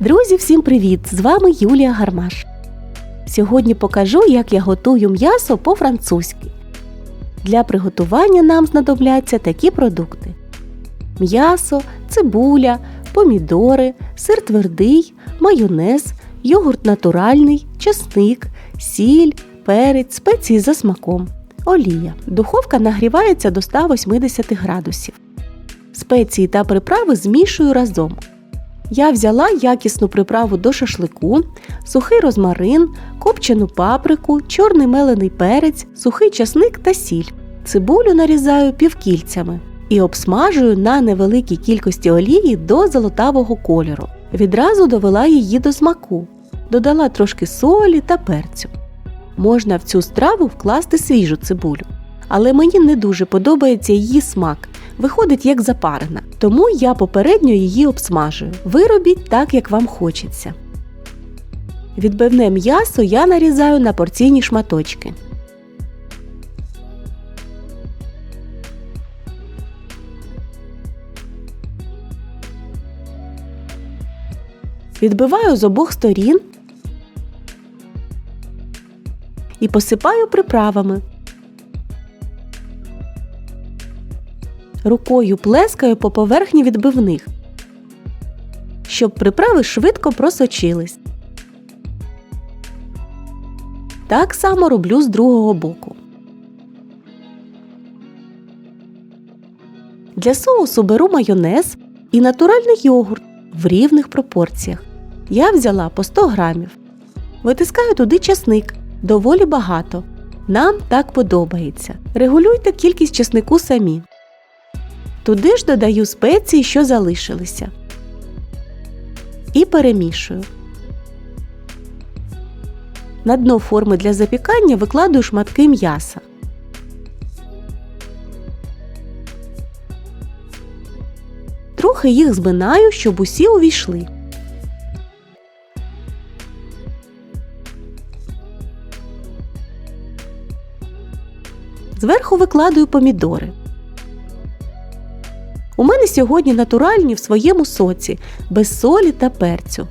Друзі, всім привіт! З вами Юлія Гармаш. Сьогодні покажу, як я готую м'ясо по-французьки. Для приготування нам знадобляться такі продукти: м'ясо, цибуля, помідори, сир твердий, майонез, йогурт натуральний, чесник, сіль, перець, спеції за смаком, олія. Духовка нагрівається до 180 градусів. Спеції та приправи змішую разом. Я взяла якісну приправу до шашлику, сухий розмарин, копчену паприку, чорний мелений перець, сухий часник та сіль. Цибулю нарізаю півкільцями і обсмажую на невеликій кількості олії до золотавого кольору. Відразу довела її до смаку, додала трошки солі та перцю. Можна в цю страву вкласти свіжу цибулю, але мені не дуже подобається її смак виходить як запарена, тому я попередньо її обсмажую. Ви робіть так, як вам хочеться. Відбивне м'ясо я нарізаю на порційні шматочки. Відбиваю з обох сторін і посипаю приправами. Рукою плескаю по поверхні відбивних, щоб приправи швидко просочились. Так само роблю з другого боку. Для соусу беру майонез і натуральний йогурт в рівних пропорціях. Я взяла по 100 грамів. Витискаю туди часник доволі багато. Нам так подобається. Регулюйте кількість часнику самі. Туди ж додаю спеції, що залишилися. І перемішую. На дно форми для запікання викладую шматки м'яса. Трохи їх зминаю, щоб усі увійшли. Зверху викладую помідори. У мене сьогодні натуральні в своєму соці, без солі та перцю.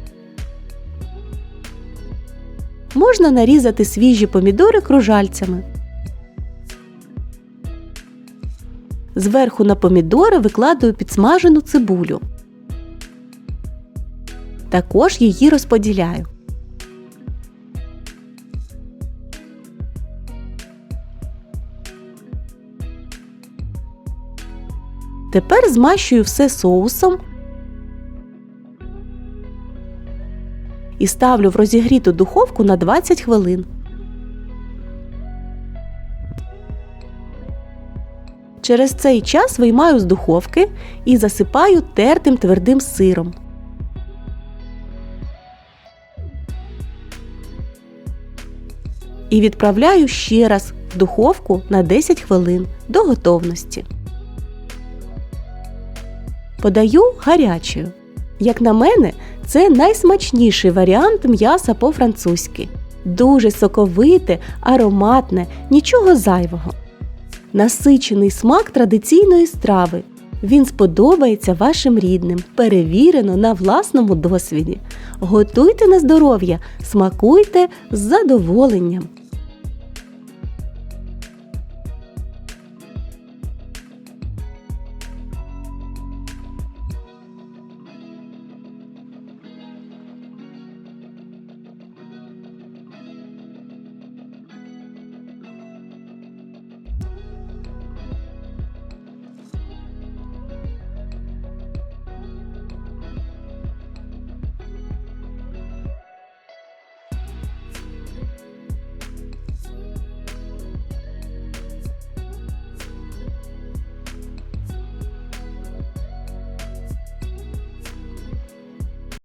Можна нарізати свіжі помідори кружальцями. Зверху на помідори викладаю підсмажену цибулю. Також її розподіляю. Тепер змащую все соусом і ставлю в розігріту духовку на 20 хвилин. Через цей час виймаю з духовки і засипаю тертим твердим сиром. І відправляю ще раз в духовку на 10 хвилин до готовності. Подаю гарячою. Як на мене, це найсмачніший варіант м'яса по-французьки. Дуже соковите, ароматне, нічого зайвого. Насичений смак традиційної страви. Він сподобається вашим рідним, перевірено на власному досвіді. Готуйте на здоров'я, смакуйте з задоволенням.